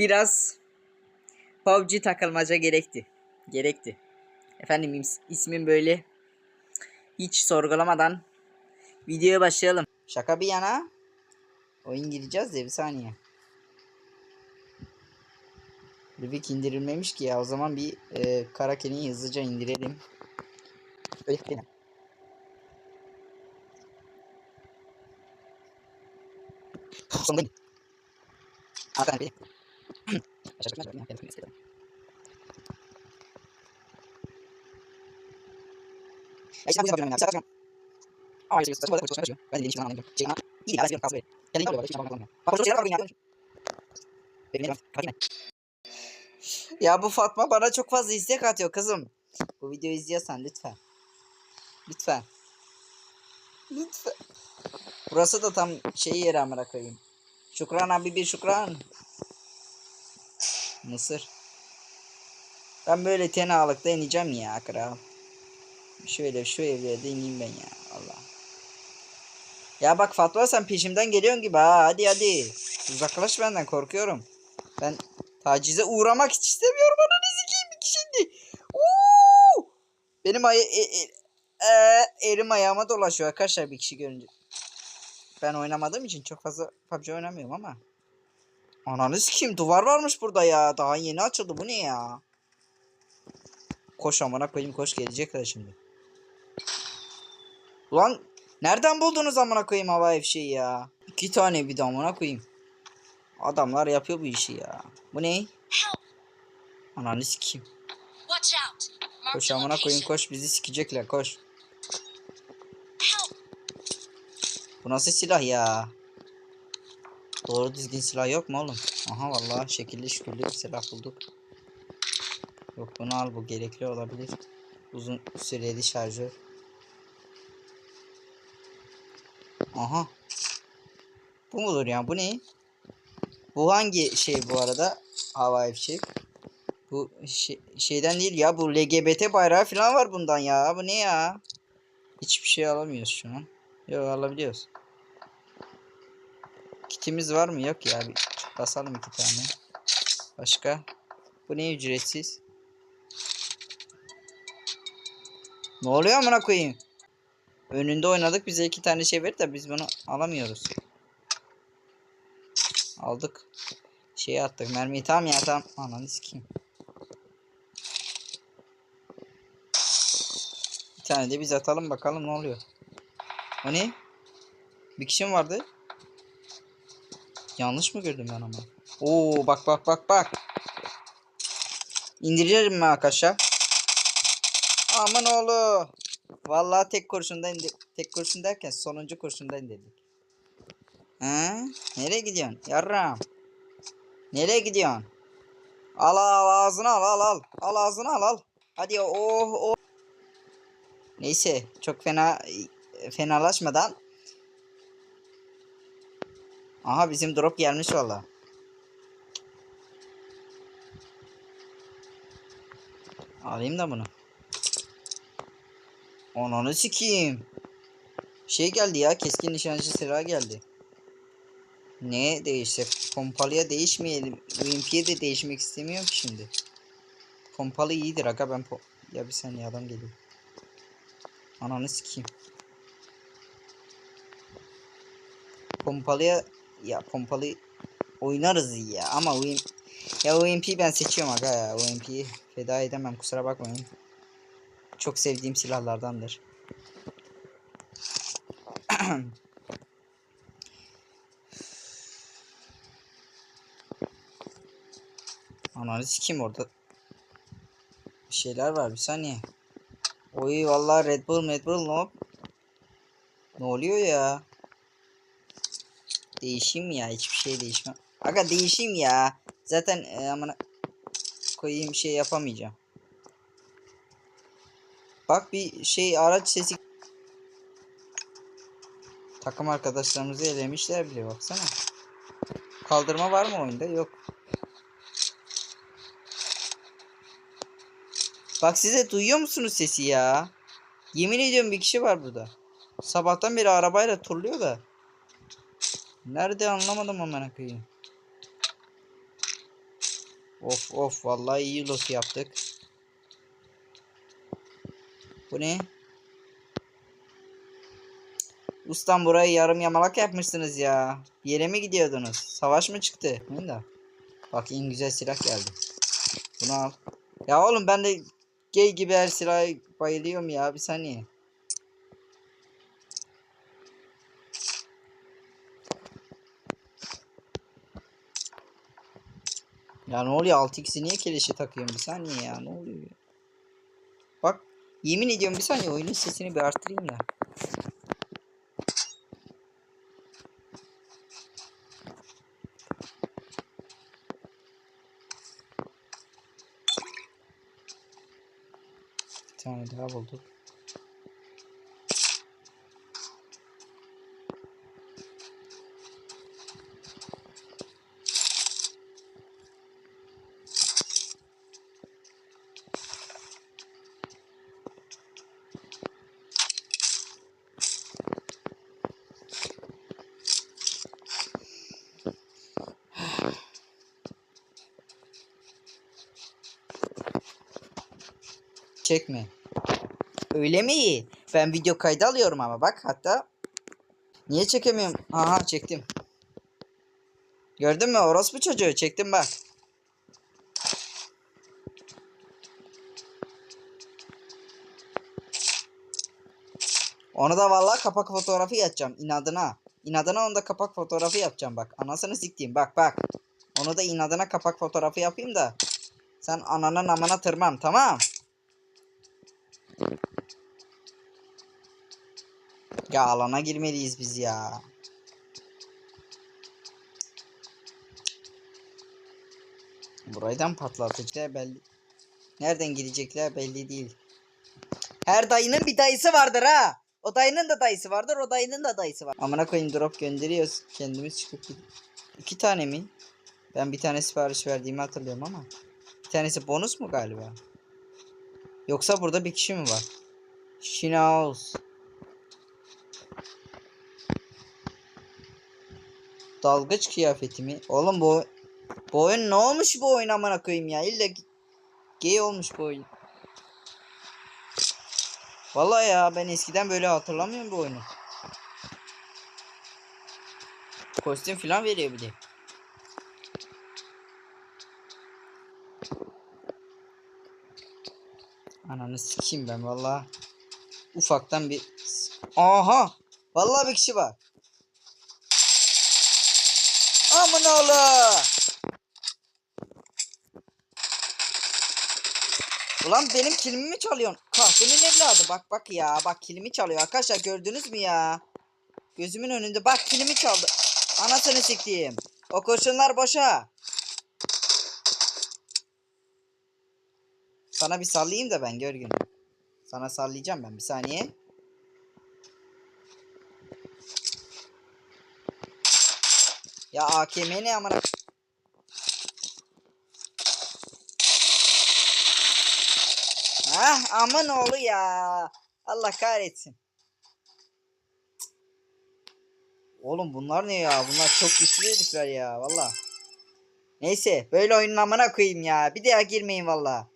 biraz PUBG takılmaca gerekti. Gerekti. Efendim is- ismim böyle. Hiç sorgulamadan videoya başlayalım. Şaka bir yana. Oyun gireceğiz de bir saniye. Rubik indirilmemiş ki ya. O zaman bir e, Karaken'i hızlıca indirelim. Öyle mi? Sondayım. Arkadan bir. Ya işte ben bakıyorum ya. Bir saat bakıyorum. Aa işte saçma saçma saçma. Ben de değişik anlamıyorum. Şey ama iyi ya ben kalsın böyle. Kendini kalıyor hiç yapamam. Bak şu şeyler var ya. Benim Bakayım. Ya bu Fatma bana çok fazla istek atıyor kızım. Bu videoyu izliyorsan lütfen. Lütfen. Lütfen. Burası da tam şey yeri amına. Şükran abi bir şükran. Mısır. Ben böyle tenalıkta ineceğim ya kral. Şöyle şu evlerde ineyim ben ya Allah. Ya bak Fatma sen peşimden geliyorsun gibi ha hadi hadi. Uzaklaş benden korkuyorum. Ben tacize uğramak hiç istemiyorum ananı sikeyim bir şimdi. Uuu! Benim ay e, e, e, elim ayağıma dolaşıyor arkadaşlar bir kişi görünce. Ben oynamadığım için çok fazla PUBG oynamıyorum ama. Ananı sikeyim duvar varmış burada ya. Daha yeni açıldı bu ne ya? Koş amına koyayım koş gelecekler şimdi. Ulan nereden buldunuz amına koyayım hava fişeği ya? İki tane bir de amına koyayım. Adamlar yapıyor bu işi ya. Bu ne? Ananı. Mark Koş amına koyayım koş bizi sikecekler koş. Bu nasıl silah ya? Doğru düzgün silah yok mu oğlum? Aha vallahi şekilli şükürlü bir silah bulduk. Yok bunu al bu gerekli olabilir. Uzun süreli şarjör. Aha. Bu mudur ya? Bu ne? Bu hangi şey bu arada? Havai fişek. Bu şey- şeyden değil ya. Bu LGBT bayrağı falan var bundan ya. Bu ne ya? Hiçbir şey alamıyoruz şu an. Yok alabiliyoruz. Kitimiz var mı? Yok ya. Bir basalım iki tane. Başka? Bu ne ücretsiz? Ne oluyor amına koyayım? Önünde oynadık bize iki tane şey verdi de biz bunu alamıyoruz. Aldık. Şeyi attık mermiyi tam ya tam. Ananı sikeyim. Bir tane de biz atalım bakalım ne oluyor. O ne? Bir kişi mi vardı? Yanlış mı gördüm ben ama? Oo bak bak bak bak. İndiririm mi arkadaşlar? Aman oğlu. Vallahi tek kurşunda indi. Tek kurşun derken sonuncu kurşunda indirdik. Ha? Nereye gidiyorsun? Yarram. Nereye gidiyorsun? Al al ağzına al al al. Al ağzına al al. Hadi oh oh. Neyse çok fena fenalaşmadan. Aha bizim drop gelmiş valla. Alayım da bunu. Ananı sikeyim. Şey geldi ya keskin nişancı silah geldi. Ne değişse pompalıya değişmeyelim. UMP'ye de değişmek istemiyorum ki şimdi. Pompalı iyidir aga ben po ya bir saniye adam geliyor. Ananı sikeyim. Pompalıya ya pompalı oynarız ya ama UM ya UMP ben seçiyorum aga ya UMP'yi feda edemem kusura bakmayın. Çok sevdiğim silahlardandır. Ananı sikeyim orada. Bir şeyler var bir saniye. Oy vallahi Red Bull Red Bull no. Ne oluyor ya? Değişeyim ya hiçbir şey değişmem. Aga değişeyim ya. Zaten e, amına koyayım şey yapamayacağım. Bak bir şey araç sesi Takım arkadaşlarımızı elemişler bile baksana. Kaldırma var mı oyunda? Yok. Bak size duyuyor musunuz sesi ya? Yemin ediyorum bir kişi var burada. Sabahtan beri arabayla turluyor da. Nerede anlamadım amına koyayım. Of of vallahi iyi loot yaptık. Bu ne? Ustam burayı yarım yamalak yapmışsınız ya. Yere mi gidiyordunuz? Savaş mı çıktı? De? Bak en güzel silah geldi. Bunu al. Ya oğlum ben de gay gibi her silaha bayılıyorum ya. Bir saniye. Ya ne oluyor? 6x'i niye keleşe takıyorum? Bir saniye ya. Ne oluyor? Bak yemin ediyorum bir saniye oyunun sesini bir arttırayım da. Bir tane daha bulduk. Çekme. Öyle mi? Ben video kaydı alıyorum ama bak hatta. Niye çekemiyorum? Aha çektim. Gördün mü orospu çocuğu? Çektim bak. Onu da vallahi kapak fotoğrafı yapacağım inadına. İnadına onda kapak fotoğrafı yapacağım bak. Anasını siktiğim bak bak. Onu da inadına kapak fotoğrafı yapayım da. Sen ananın amına tırman tamam. Ya alana girmeliyiz biz ya. Buraydan patlatacaklar belli. Nereden girecekler belli değil. Her dayının bir dayısı vardır ha. O dayının da dayısı vardır, o dayının da dayısı var. Amına koyayım drop gönderiyoruz. Kendimiz çıkıp gidiyoruz. İki tane mi? Ben bir tane sipariş verdiğimi hatırlıyorum ama. Bir tanesi bonus mu galiba? Yoksa burada bir kişi mi var? Şinaus. Dalgıç kıyafeti mi? Oğlum bu bu oyun ne olmuş bu oyun amına koyayım ya? İlla gay olmuş bu oyun. Vallahi ya ben eskiden böyle hatırlamıyorum bu oyunu. Kostüm falan veriyor bir de. Ananı sikeyim ben vallahi. Ufaktan bir Aha! Vallahi bir kişi var. Aman oğlu. Ulan benim kilimi mi çalıyorsun? Kahvenin evladı bak bak ya. Bak kilimi çalıyor arkadaşlar gördünüz mü ya? Gözümün önünde bak kilimi çaldı. Anasını siktiğim. O kurşunlar boşa. Sana bir sallayayım da ben gör gün. Sana sallayacağım ben bir saniye. Ya AKM ne amına? Hah aman oğlu ya. Allah kahretsin. Oğlum bunlar ne ya? Bunlar çok güçlü herifler ya valla. Neyse böyle oyunun amına koyayım ya. Bir daha girmeyin valla.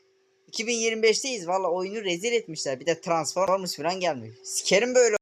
2025'teyiz valla oyunu rezil etmişler. Bir de Transformers falan gelmiş. Sikerim böyle